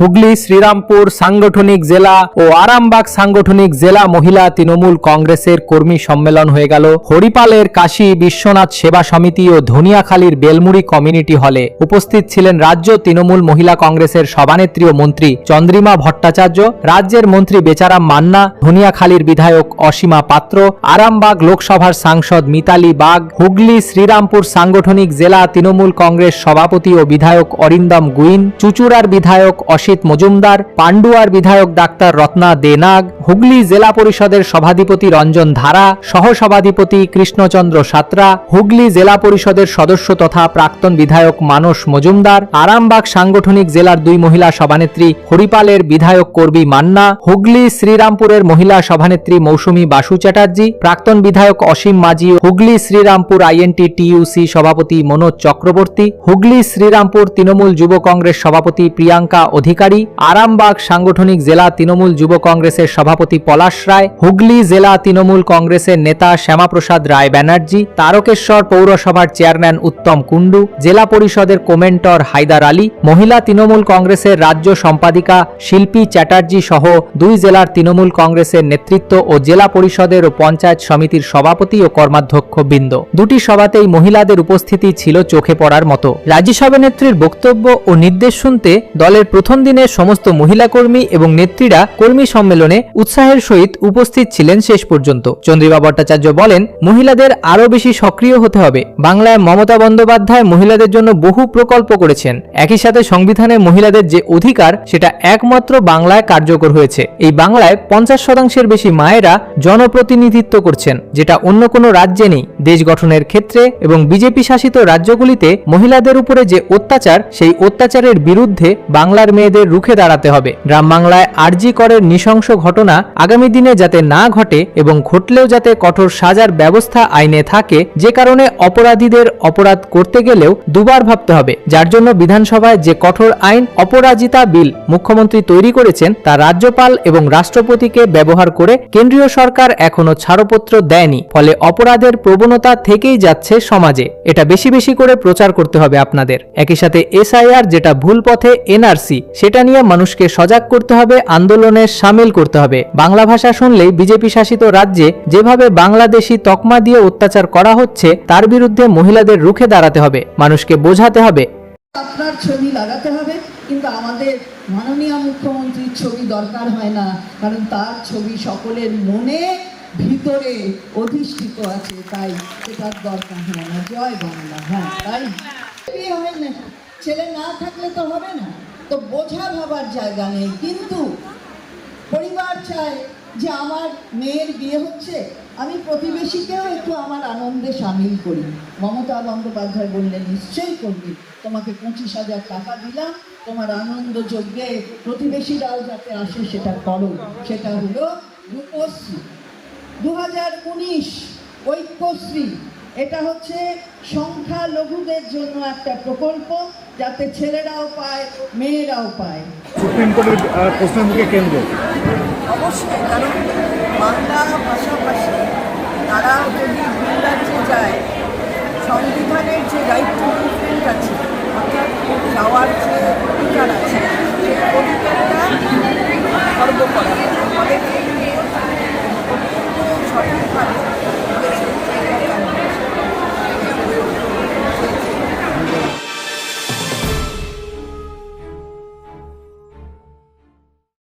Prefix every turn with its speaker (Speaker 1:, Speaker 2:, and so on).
Speaker 1: হুগলি, শ্রীরামপুর সাংগঠনিক জেলা ও আরামবাগ সাংগঠনিক জেলা মহিলা তৃণমূল কংগ্রেসের কর্মী সম্মেলন হয়ে গেল হরিপালের কাশী বিশ্বনাথ সেবা সমিতি ও ধনিয়াখালীর বেলমুড়ি কমিউনিটি হলে। উপস্থিত ছিলেন রাজ্য তৃণমূল মহিলা কংগ্রেসের সভানেত্রী ও মন্ত্রী চন্দ্রিমা ভট্টাচার্য, রাজ্যের মন্ত্রী বেচারাম মান্না, ধনিয়াখালীর বিধায়ক অসীমা পাত্র, আরামবাগ লোকসভার সাংসদ মিতালি বাগ, হুগলি, শ্রীরামপুর সাংগঠনিক জেলা তৃণমূল কংগ্রেস সভাপতি ও বিধায়ক অরিন্দম গুইন, চুচুড়ার বিধায়ক অসিত মজুমদার পান্ডুয়ার বিধায়ক ডাক্তার রত্না দেনাগ, হুগলি জেলা পরিষদের সভাধিপতি রঞ্জন ধারা, সহসভাধিপতি কৃষ্ণচন্দ্র সাতরা, হুগলি জেলা পরিষদের সদস্য তথা প্রাক্তন বিধায়ক মানস মজুমদার, আরামবাগ সাংগঠনিক জেলার দুই মহিলা সভানেত্রী হরিপালের বিধায়ক কর্বী মান্না, হুগলি শ্রীরামপুরের মহিলা সভানেত্রী মৌসুমী বাসু চ্যাটার্জি, প্রাক্তন বিধায়ক অসীম মাঝি হুগলি শ্রীরামপুর আইএনটি টিইউসি সভাপতি মনোজ চক্রবর্তী, হুগলি শ্রীরামপুর তৃণমূল যুব কংগ্রেস সভাপতি প্রিয়াঙ্কা অধিকারী আরামবাগ সাংগঠনিক জেলা তৃণমূল যুব কংগ্রেসের সভাপতি পলাশ রায়, হুগলি জেলা তৃণমূল কংগ্রেসের নেতা শ্যামাপ্রসাদ রায় ব্যানার্জি, তারকেশ্বর পৌরসভার চেয়ারম্যান উত্তম কুণ্ডু, জেলা পরিষদের কোমেন্টর হায়দার আলী, মহিলা তৃণমূল কংগ্রেসের রাজ্য সম্পাদিকা শিল্পী চ্যাটার্জি সহ দুই জেলার তৃণমূল কংগ্রেসের নেতৃত্ব ও জেলা পরিষদের ও পঞ্চায়েত সমিতির সভাপতি ও কর্মাধ্যক্ষ বৃন্দ দুটি সভাতেই মহিলাদের উপস্থিতি ছিল চোখে পড়ার মতো। রাজ্যসভা নেত্রীর বক্তব্য ও নির্দেশ শুনতে দলের প্রথম দিনে সমস্ত মহিলা কর্মী এবং নেত্রীরা কর্মী সম্মেলনে উৎসাহের সহিত উপস্থিত ছিলেন শেষ পর্যন্ত। চন্দ্রিমা ভট্টাচার্য বলেন, মহিলাদের আরও বেশি সক্রিয় হতে হবে। বাংলায় মমতা বন্দ্যোপাধ্যায় মহিলাদের জন্য বহু প্রকল্প করেছেন। একই সাথে সংবিধানে মহিলাদের যে অধিকার, সেটা একমাত্র বাংলায় কার্যকর হয়েছে। এই বাংলায় পঞ্চাশ শতাংশের বেশি মায়েরা জনপ্রতিনিধিত্ব করছেন, যেটা অন্য কোনো রাজ্যে নেই। দেশ গঠনের ক্ষেত্রে এবং বিজেপি শাসিত রাজ্যগুলিতে মহিলাদের উপরে যে অত্যাচার, সেই অত্যাচারের বিরুদ্ধে বাংলার মেয়েদের রুখে দাঁড়াতে হবে। গ্রাম বাংলায় আরজি করের নৃশংস ঘটনা আগামী দিনে যাতে না ঘটে এবং ঘটলেও যাতে কঠোর সাজার ব্যবস্থা আইনে থাকে, যে কারণে অপরাধীদের অপরাধ করতে গেলেও দুবার ভাবতে হবে। যার জন্য বিধানসভায় যে কঠোর আইন অপরাজিতা বিল মুখ্যমন্ত্রী তৈরি করেছেন, তা রাজ্যপাল এবং রাষ্ট্রপতিকে ব্যবহার করে কেন্দ্রীয় সরকার এখনও ছাড়পত্র দেয়নি। ফলে অপরাধের প্রবণতা থেকেই যাচ্ছে সমাজে। এটা বেশি বেশি করে প্রচার করতে হবে আপনাদের। একই সাথে এসআইআর যেটা ভুল পথে এনআরসি সেটা নিয়ে মানুষকে সজাগ করতে হবে, আন্দোলনে সামিল করতে হবে। বাংলা ভাষা শুনলেই বিজেপি শাসিত রাজ্যে যেভাবে বাংলাদেশি তকমা দিয়ে অত্যাচার করা হচ্ছে, তার বিরুদ্ধে মহিলাদের রুখে দাঁড়াতে হবে, মানুষকে বোঝাতে হবে।
Speaker 2: আপনার ছবি লাগাতে হবে, কিন্তু আমাদের মাননীয় মুখ্যমন্ত্রীর ছবি দরকার হয় না, কারণ তার ছবি সকলের মনে ভিতরে অধিষ্ঠিত আছে, তাই এটার দরকার হয় না। জয় বাংলা হ্যাঁ তাই? হয় না ছেলে না থাকলে তো হবে না। তো বোঝা ভাবার জায়গা নেই। কিন্তু পরিবার চায় যে আমার মেয়ের বিয়ে হচ্ছে, আমি প্রতিবেশীকেও একটু আমার আনন্দে সামিল করি। মমতা বন্দ্যোপাধ্যায় বললেন, নিশ্চয়ই করবি। তোমাকে পঁচিশ হাজার টাকা দিলাম। তোমার আনন্দ যজ্ঞে প্রতিবেশীরাও যাতে আসে, সেটা করো। সেটা হলো রূপশ্রী। দু হাজার উনিশ ঐক্যশ্রী এটা হচ্ছে সংখ্যালঘুদের জন্য একটা প্রকল্প যাতে ছেলেরাও পায় মেয়েরাও পায়।
Speaker 3: সুপ্রিম কোর্টের প্রশ্নের মুখে কেন্দ্র?
Speaker 4: অবশ্যই কারণ বাংলা ভাষাভাষী তারা যদি ভিন রাজ্যে যায় সংবিধানের যে রাইট টু মুভমেন্ট আছে অর্থাৎ যাওয়ার যে অধিকার আছে সেটা